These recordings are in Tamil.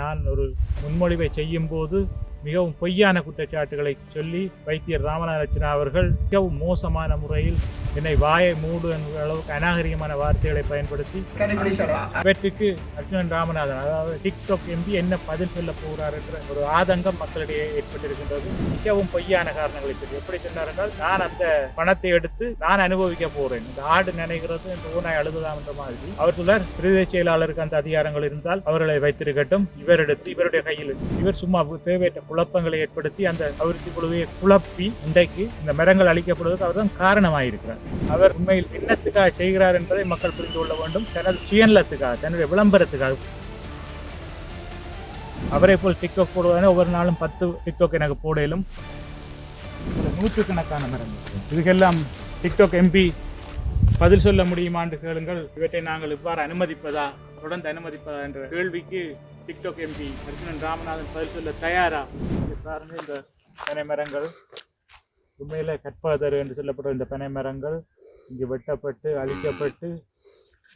நான் ஒரு முன்மொழிவை செய்யும் போது மிகவும் பொய்யான குற்றச்சாட்டுகளை சொல்லி வைத்தியர் ராமநாதரட்சணா அவர்கள் மிகவும் மோசமான முறையில் என்னை வாயை மூடு என்கிற அளவுக்கு அநாகரிகமான வார்த்தைகளை பயன்படுத்தி இவற்றுக்கு அர்ஜுனன் ராமநாதன் அதாவது டிக்டாக் எம்பி என்ன பதில் சொல்ல போகிறார் என்ற ஒரு ஆதங்கம் மக்களிடையே ஏற்பட்டிருக்கின்றது. மிகவும் பொய்யான காரணங்களை சொல்லி. எப்படி சொன்னார் என்றால் நான் அந்த பணத்தை எடுத்து நான் அனுபவிக்க போறேன். இந்த ஆடு நினைக்கிறது இந்த ஊனாய் அழுதுதான் என்ற மாதிரி. அவர் சொல்றார் பிரதேச செயலாளருக்கு அந்த அதிகாரங்கள் இருந்தால் அவர்களை வைத்திருக்கட்டும். இவர் எடுத்து இவருடைய கையில். இவர் சும்மா தேவையற்ற குழப்பங்களை ஏற்படுத்தி அந்த அபிவிருத்தி குழுவை குழப்பி இன்றைக்கு இந்த மரங்கள் அழிக்கப்படுவதற்கு அவர்தான் காரணமாயிருக்கிறார். அவர் உண்மையில் என்னத்துக்காக செய்கிறார் என்பதை மக்கள் புரிந்து கொள்ள வேண்டும். தனது சுயநலத்துக்காக தன்னுடைய விளம்பரத்துக்காக. அவரை போல் டிக்டாக் போடுவதான ஒவ்வொரு நாளும் பத்து டிக்டாக் எனக்கு போடலும். நூற்றுக்கணக்கான மரங்கள். இதுக்கெல்லாம் டிக்டாக் எம்பி பதில் சொல்ல முடியுமான்னு கேளுங்கள். இவற்றை நாங்கள் இவ்வாறு அனுமதிப்பதா? தொடர்ந்து அனுமதிப்பதா என்ற கேள்விக்கு டிக்டாக் எம்பி அர்ஜுனன் ராமநாதன் பதில் சொல்ல தயாரா? பாருங்க இந்த பனை மரங்கள் உண்மையில கற்பாதர் என்று சொல்லப்படும் இந்த பனை மரங்கள் இங்கு வெட்டப்பட்டு அழிக்கப்பட்டு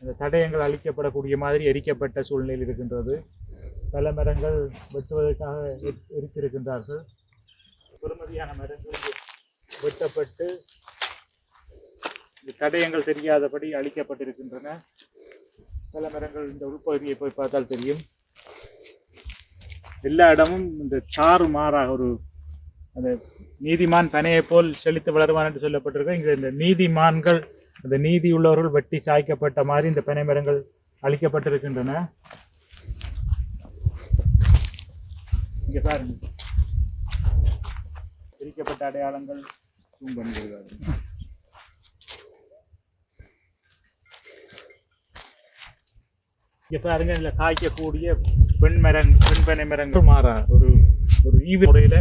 அந்த தடயங்கள் அழிக்கப்படக்கூடிய மாதிரி எரிக்கப்பட்ட சூழ்நிலையில் இருக்கின்றது. பல மரங்கள் வெட்டுவதற்காக எரித்திருக்கின்றார்கள். பெருமதியான மரங்கள் வெட்டப்பட்டு இந்த தடயங்கள் தெரியாதபடி அழிக்கப்பட்டிருக்கின்றன. பல மரங்கள் இந்த உள்பகுதியை போய் பார்த்தால் தெரியும். எல்லா இடமும் இந்த சாறு மாறாக ஒரு அந்த நீதிமான் பனையை போல் செழித்து வளருவான் என்று சொல்லப்பட்டிருக்கு. இங்கே இந்த நீதிமான்கள் அந்த நீதி உள்ளவர்கள் வெட்டி சாய்க்கப்பட்ட மாதிரி இந்த பனை மரங்கள் அழிக்கப்பட்டிருக்கின்றன. இங்கே பாருங்கள் பிரிக்கப்பட்ட அடையாளங்கள் தூங்கப்படுகிறார்கள் இங்க பாருங்க இதுல காய்க்கக்கூடிய பெண் மரங் பெண் பனை மரங்கள் மாற ஒரு ஒரு ஈவு முறையில்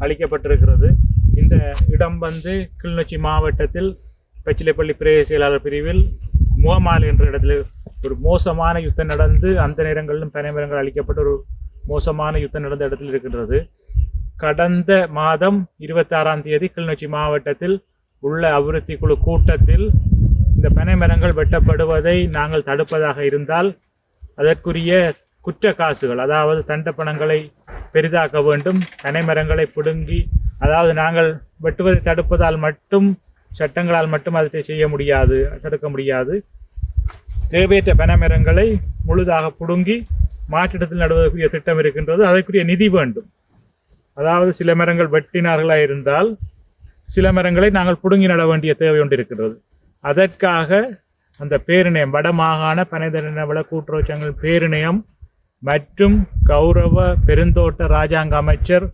அளிக்கப்பட்டிருக்கிறது இந்த இடம் வந்து கிளிநொச்சி மாவட்டத்தில் பச்சிலைப்பள்ளி பிரதேச செயலாளர் பிரிவில் மோமால் என்ற இடத்துல ஒரு மோசமான யுத்தம் நடந்து அந்த நேரங்களிலும் பனை மரங்கள் அளிக்கப்பட்ட ஒரு மோசமான யுத்தம் நடந்த இடத்தில் இருக்கின்றது. கடந்த மாதம் இருபத்தாறாம் தேதி கிளிநொச்சி மாவட்டத்தில் உள்ள அபிவிருத்தி குழு கூட்டத்தில் இந்த பனை மரங்கள் வெட்டப்படுவதை நாங்கள் தடுப்பதாக இருந்தால் அதற்குரிய குற்ற காசுகள் அதாவது தண்ட பணங்களை பெரிதாக்க வேண்டும் தனைமரங்களை பிடுங்கி அதாவது நாங்கள் வெட்டுவதை தடுப்பதால் மட்டும் சட்டங்களால் மட்டும் அதை செய்ய முடியாது தடுக்க முடியாது. தேவையற்ற பனைமரங்களை முழுதாக பிடுங்கி மாற்றிடத்தில் நடுவதற்குரிய திட்டம் இருக்கின்றது அதற்குரிய நிதி வேண்டும். அதாவது சில மரங்கள் வெட்டினார்களாக இருந்தால் சில மரங்களை நாங்கள் பிடுங்கி நட வேண்டிய தேவை ஒன்று இருக்கிறது அதற்காக அந்த பேரிணையம் வடமாகாண பனைதன வள கூட்டுறவு பேரிணையம் மற்றும் கௌரவ பெருந்தோட்ட ராஜாங்க அமைச்சர்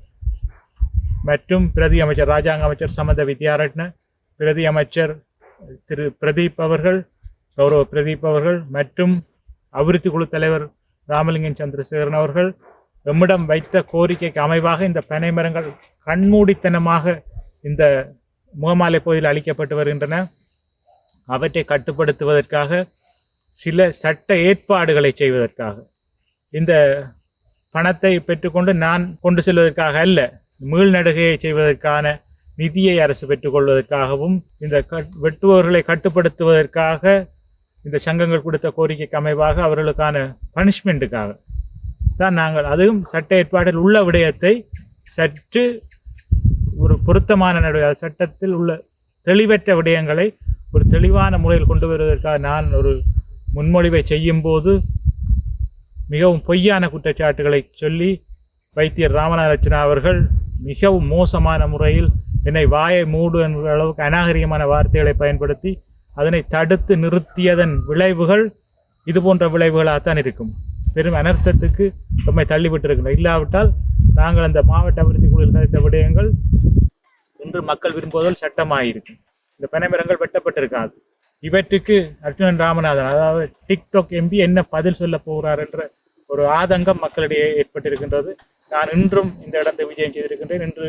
மற்றும் பிரதி அமைச்சர் ராஜாங்க அமைச்சர் சமந்த வித்யாரட்ன பிரதி அமைச்சர் திரு பிரதீப் அவர்கள் கௌரவ பிரதீப் அவர்கள் மற்றும் அபிவிருத்தி குழு தலைவர் ராமலிங்கம் சந்திரசேகரன் அவர்கள். எம்மிடம் வைத்த கோரிக்கைக்கு அமைவாக இந்த பனை மரங்கள் கண்மூடித்தனமாக இந்த முகமாலை பகுதியில் அளிக்கப்பட்டு வருகின்றன. அவற்றை கட்டுப்படுத்துவதற்காக சில சட்ட ஏற்பாடுகளை செய்வதற்காக. இந்த பணத்தை பெற்றுக்கொண்டு நான் கொண்டு செல்வதற்காக அல்ல மீள்நடுகையை செய்வதற்கான நிதியை அரசு பெற்றுக்கொள்வதற்காகவும் இந்த கட்- வெட்டுபவர்களை கட்டுப்படுத்துவதற்காக இந்த சங்கங்கள் கொடுத்த கோரிக்கைக்கு அமைவாக அவர்களுக்கான பனிஷ்மெண்ட்டுக்காக. தான் நாங்கள் அதுவும் சட்ட ஏற்பாட்டில் உள்ள விடயத்தை சற்று ஒரு பொருத்தமான நடுவே சட்டத்தில் உள்ள தெளிவற்ற விடயங்களை ஒரு தெளிவான முறையில் கொண்டு வருவதற்காக நான் ஒரு முன்மொழிவை செய்யும்போது மிகவும் பொய்யான குற்றச்சாட்டுகளை சொல்லி வைத்தியர் ராமநாதரட்சணா அவர்கள் மிகவும் மோசமான முறையில் என்னை வாயை மூடு என்ற அளவுக்கு அநாகரிகமான வார்த்தைகளை பயன்படுத்தி அதனை தடுத்து நிறுத்தியதன் விளைவுகள் இது போன்ற விளைவுகளாகத்தான் இருக்கும். பெரும் அனர்த்தத்துக்கு நம்மை தள்ளிவிட்டிருக்கிறோம் இல்லாவிட்டால் நாங்கள் அந்த மாவட்ட அபிவிருத்தி குழுவில் கதைத்த விடயங்கள் இன்று மக்கள் விரும்புவதில் சட்டமாயிருக்கும். இந்த பனைமரங்கள் வெட்டப்பட்டிருக்காது. இவற்றுக்கு அர்ஜுனன் ராமநாதன் அதாவது டிக்டாக் எம்பி என்ன பதில் சொல்ல போகிறார் என்ற ஒரு ஆதங்கம் மக்களிடையே ஏற்பட்டிருக்கின்றது. நான் இன்றும் இந்த இடத்தை விஜயம் செய்திருக்கின்றேன். இன்று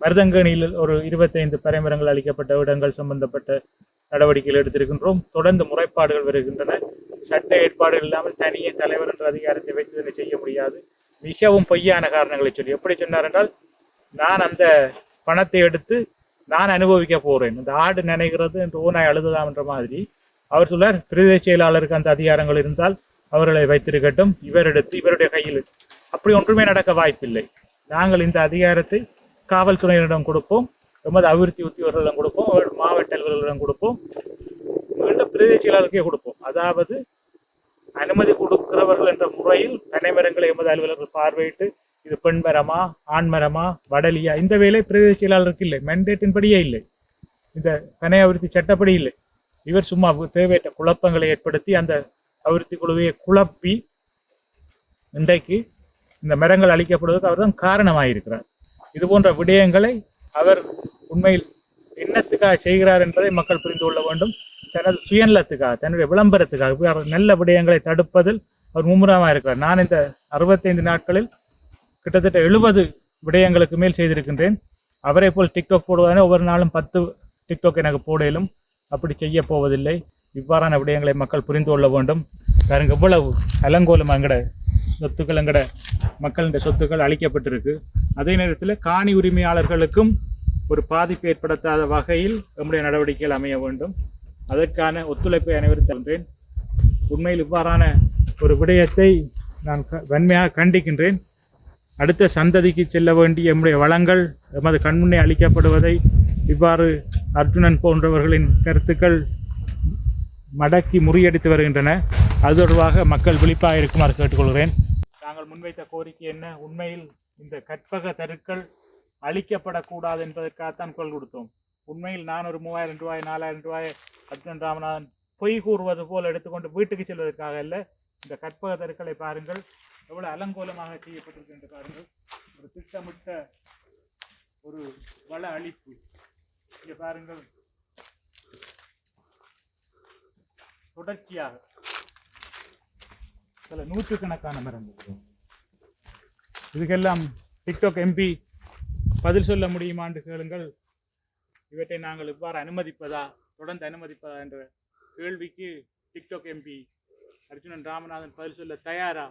மருதங்கணியில் ஒரு இருபத்தைந்து பனைமரங்கள் அளிக்கப்பட்ட இடங்கள் சம்பந்தப்பட்ட நடவடிக்கைகள் எடுத்திருக்கின்றோம். தொடர்ந்து முறைப்பாடுகள் வருகின்றன. சட்ட ஏற்பாடுகள் இல்லாமல் தனியே தலைவர் என்ற அதிகாரத்தை வைத்து இதனை செய்ய முடியாது. மிகவும் பொய்யான காரணங்களை சொல்லி. எப்படி சொன்னார் என்றால் நான் அந்த பணத்தை எடுத்து நான் அனுபவிக்க போகிறேன் இந்த ஆடு நினைக்கிறது என்று ஓனாய் அழுதுதாம் என்ற மாதிரி. அவர் சொல்லார் பிரதேச செயலாளருக்கு அந்த அதிகாரங்கள் இருந்தால் அவர்களை வைத்திருக்கட்டும். இவர் எடுத்து இவருடைய கையில் அப்படி ஒன்றுமே நடக்க வாய்ப்பில்லை. நாங்கள் இந்த அதிகாரத்தை காவல்துறையினரிடம் கொடுப்போம். எமது அபிவிருத்தி உத்தியோகர்களிடம் கொடுப்போம். மாவட்ட அலுவலர்களிடம் கொடுப்போம். மீண்டும் பிரதேச செயலாளருக்கே கொடுப்போம். அதாவது அனுமதி கொடுக்கிறவர்கள் என்ற முறையில் பனை மரங்களை எமது அலுவலர்கள் பார்வையிட்டு இது பெண்மரமா ஆண்மரமா ஆண் மரமா வடலியா? இந்த வேலை பிரதேச செயலாளருக்கு இல்லை. மெண்டேட்டின் படியே இல்லை. இந்த பனை அபிவிருத்தி சட்டப்படி இல்லை. இவர் சும்மா தேவையற்ற குழப்பங்களை ஏற்படுத்தி அந்த அபிவிருத்தி குழுவையை குழப்பி இன்றைக்கு இந்த மரங்கள் அழிக்கப்படுவதற்கு அவர்தான் காரணமாயிருக்கிறார். இது போன்ற விடயங்களை அவர் உண்மையில் என்னத்துக்காக செய்கிறார் என்பதை மக்கள் புரிந்து கொள்ள வேண்டும். தனது சுயநலத்துக்காக தன்னுடைய விளம்பரத்துக்காக அவர் நல்ல விடயங்களை தடுப்பதில் அவர் மும்முரமாக இருக்கிறார் நான் இந்த அறுபத்தைந்து நாட்களில் கிட்டத்தட்ட எழுபது விடயங்களுக்கு மேல் செய்திருக்கின்றேன். அவரை போல் டிக்டாக் போடுவதானே ஒவ்வொரு நாளும் பத்து டிக்டாக் எனக்கு போடலும். அப்படி செய்ய போவதில்லை. இவ்வாறான விடயங்களை மக்கள் புரிந்து கொள்ள வேண்டும். பாருங்க எவ்வளவு அலங்கோலம் அங்கட சொத்துக்கள் எங்கட மக்களின் சொத்துக்கள் அளிக்கப்பட்டிருக்கு அதே நேரத்தில் காணி உரிமையாளர்களுக்கும் ஒரு பாதிப்பு ஏற்படுத்தாத வகையில் நம்முடைய நடவடிக்கைகள் அமைய வேண்டும். அதற்கான ஒத்துழைப்பை அனைவரும் தருகிறேன் உண்மையில் இவ்வாறான ஒரு விடயத்தை நான் க- வன்மையாக கண்டிக்கின்றேன். அடுத்த சந்ததிக்கு செல்ல வேண்டிய எம்முடைய வளங்கள் எமது கண்முன்னே அளிக்கப்படுவதை இவ்வாறு அர்ஜுனன் போன்றவர்களின் கருத்துக்கள் மடக்கி முறியடித்து வருகின்றன. அது தொடர்பாக மக்கள் விழிப்பாக இருக்குமாறு கேட்டுக்கொள்கிறேன். நாங்கள் முன்வைத்த கோரிக்கை என்ன? உண்மையில் இந்த கற்பக தருக்கள் அழிக்கப்படக்கூடாது என்பதற்காகத்தான் குரல் கொடுத்தோம். உண்மையில் நான் ஒரு மூவாயிரம் ரூபாய் நாலாயிரம் ரூபாய் அர்ஜுன் ராமநாதன் பொய் கூறுவது போல் எடுத்துக்கொண்டு வீட்டுக்கு செல்வதற்காக இல்லை இந்த கற்பக தருக்களை பாருங்கள். எவ்வளவு அலங்கோலமாக செய்யப்பட்டிருக்கு என்று பாருங்கள். ஒரு திட்டமிட்ட ஒரு வள அழிப்பு. இங்கே பாருங்கள். தொடர்ச்சியாக சில நூற்றுக்கணக்கான மரங்கள். இதுக்கெல்லாம் டிக்டாக் எம்பி பதில் சொல்ல முடியுமான்னு கேளுங்கள். இவற்றை நாங்கள் இவ்வாறு அனுமதிப்பதா? தொடர்ந்து அனுமதிப்பதா என்ற கேள்விக்கு டிக்டாக் எம்பி அர்ஜுனன் ராமநாதன் பதில் சொல்ல தயாரா?